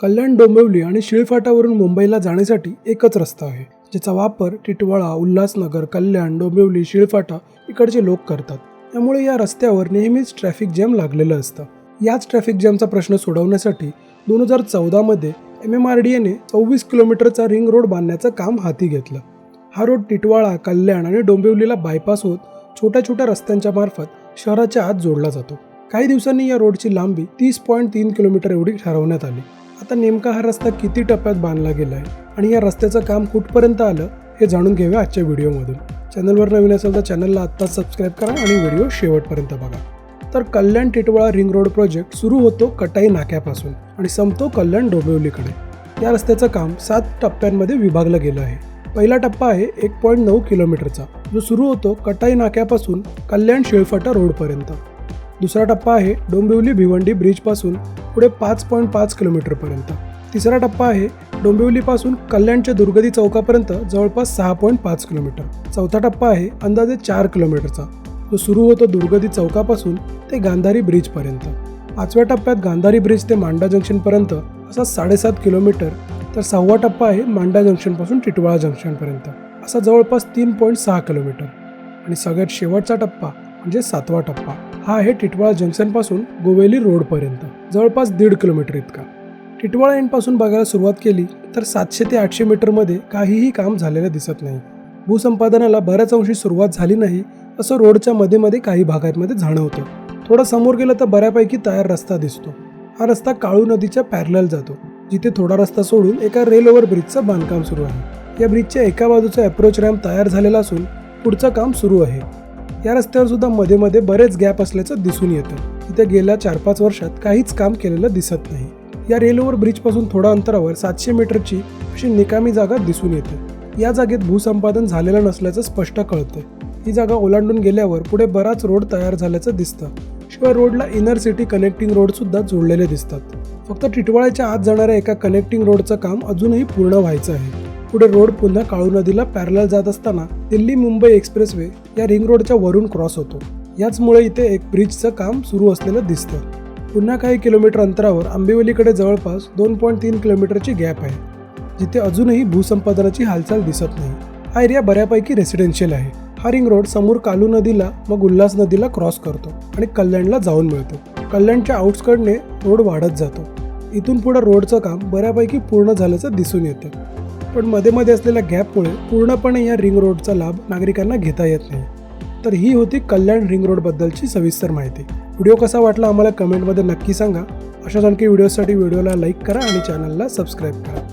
कल्याण डोंबिवली आणि शिळफाटावरून मुंबईला जाण्यासाठी एकच रस्ता आहे ज्याचा वापर टिटवाळा उल्हासनगर कल्याण डोंबिवली शिळफाटा इकडचे लोक करतात. त्यामुळे या रस्त्यावर नेहमीच ट्रॅफिक जॅम लागलेलं असतं. याच ट्रॅफिक जॅमचा प्रश्न सोडवण्यासाठी दोन हजार चौदामध्ये एम एम आर डी एने चोवीस किलोमीटरचा रिंग रोड बांधण्याचं काम हाती घेतलं. हा रोड टिटवाळा कल्याण आणि डोंबिवलीला बायपास होत छोट्या छोट्या रस्त्यांच्या मार्फत शहराच्या आत जोडला जातो. काही दिवसांनी या रोडची लांबी तीस पॉईंट तीन किलोमीटर एवढी ठरवण्यात आली. आता नेमका हा रस्ता किती टप्प्यात बांधला गेला आहे आणि या रस्त्याचं काम कुठपर्यंत आलं हे जाणून घेऊया आजच्या व्हिडिओमधून. चॅनलवर नवीन असेल तर चॅनलला आत्ताच सबस्क्राईब करा आणि व्हिडिओ शेवटपर्यंत बघा. तर Kalyan Titwala ring road project सुरू होतो कटाई नाक्यापासून आणि संपतो कल्याण डोंबिवलीकडे. या रस्त्याचं काम सात टप्प्यांमध्ये विभागलं गेलं आहे. पहिला टप्पा आहे एक पॉईंट नऊ किलोमीटरचा जो सुरू होतो कटाई नाक्यापासून कल्याण शिळफाटा रोडपर्यंत. दुसरा टप्पा आहे डोंबिवली भिवंडी ब्रिजपासून पुढे पाच पॉईंट पाच किलोमीटरपर्यंत तिसरा टप्पा आहे डोंबिवलीपासून कल्याणच्या दुर्गदी चौकापर्यंत जवळपास सहा पॉईंट पाच किलोमीटर. चौथा टप्पा आहे अंदाजे चार किलोमीटरचा. जो सुरू होतो दुर्गदी चौकापासून ते गांधारी ब्रिजपर्यंत पाचव्या टप्प्यात गांधारी ब्रिज ते मांडा जंक्शनपर्यंत असा साडेसात किलोमीटर तर सहावा टप्पा आहे मांडा जंक्शनपासून टिटवाळा जंक्शनपर्यंत असा जवळपास तीन पॉईंट सहा किलोमीटर. आणि सगळ्यात शेवटचा टप्पा म्हणजे सातवा टप्पा. हा आहे टिटवाळा जंक्शनपासून गोवेली रोडपर्यंत जवळपास दीड किलोमीटर इतका. टिटवाळा एंडपासून बघायला सुरुवात केली तर सातशे ते आठशे मीटरमध्ये काहीही काम झालेलं दिसत नाही. भूसंपादनाला बऱ्याच अंशी सुरुवात झाली नाही असं रोडच्या मध्ये मध्ये काही भागांमध्ये जाणवतं. थोडं समोर गेलं तर बऱ्यापैकी तयार रस्ता दिसतो. हा रस्ता काळू नदीच्या पॅरलल जातो जिथे थोडा रस्ता सोडून एका रेल ओव्हर ब्रिजचं बांधकाम सुरू आहे. या ब्रिजच्या एका बाजूचा अप्रोच रॅम्प तयार झालेला असून पुढचं काम सुरू आहे. या रस्त्यावर सुद्धा मध्ये मध्ये बरेच गॅप असल्याचं दिसून येतं. तिथे गेल्या चार पाच वर्षात काहीच काम केलेलं दिसत नाही. या रेलओव्हर ब्रिजपासून थोड्या अंतरावर सातशे मीटरची अशी निकामी जागा दिसून येते. या जागेत भूसंपादन झालेलं नसल्याचं स्पष्ट कळतं ही जागा ओलांडून गेल्यावर पुढे बराच रोड तयार झाल्याचं दिसतं. शिवाय रोडला इनर सिटी कनेक्टिंग रोड सुद्धा जोडलेले दिसतात. फक्त टिटवाळ्याच्या आत जाणाऱ्या एका कनेक्टिंग रोडचं काम अजूनही पूर्ण व्हायचं आहे. पुढे रोड पुन्हा काळू नदीला पॅरल जात असताना दिल्ली मुंबई एक्सप्रेसवे या रिंग रोडच्या वरून क्रॉस होतो. याचमुळे इथे एक ब्रिजचं काम सुरू असलेलं दिसतं. पुन्हा काही किलोमीटर अंतरावर आंबिवलीकडे जवळपास दोन पॉईंट तीन किलोमीटरची गॅप आहे जिथे अजूनही भूसंपादनाची हालचाल दिसत नाही. हा एरिया बऱ्यापैकी रेसिडेन्शियल आहे. हा रिंग रोड समोर कालू नदीला मग उल्हास नदीला क्रॉस करतो आणि कल्याणला जाऊन मिळतो. कल्याणच्या आउट्सकडने रोड वाढत जातो. इथून पुढे रोडचं काम बऱ्यापैकी पूर्ण झाल्याचं दिसून येतं. पण मध्ये मध्ये असलेल्या गॅपमुळे पूर्णपणे या रिंग रोडचा लाभ नागरिकांना घेता येत नाही. तर ही होती कल्याण रिंग रोडबद्दलची सविस्तर माहिती. व्हिडिओ कसा वाटला आम्हाला कमेंटमध्ये नक्की सांगा. अशाच आणखी व्हिडिओसाठी व्हिडिओला लाईक करा आणि चॅनलला सबस्क्राईब करा.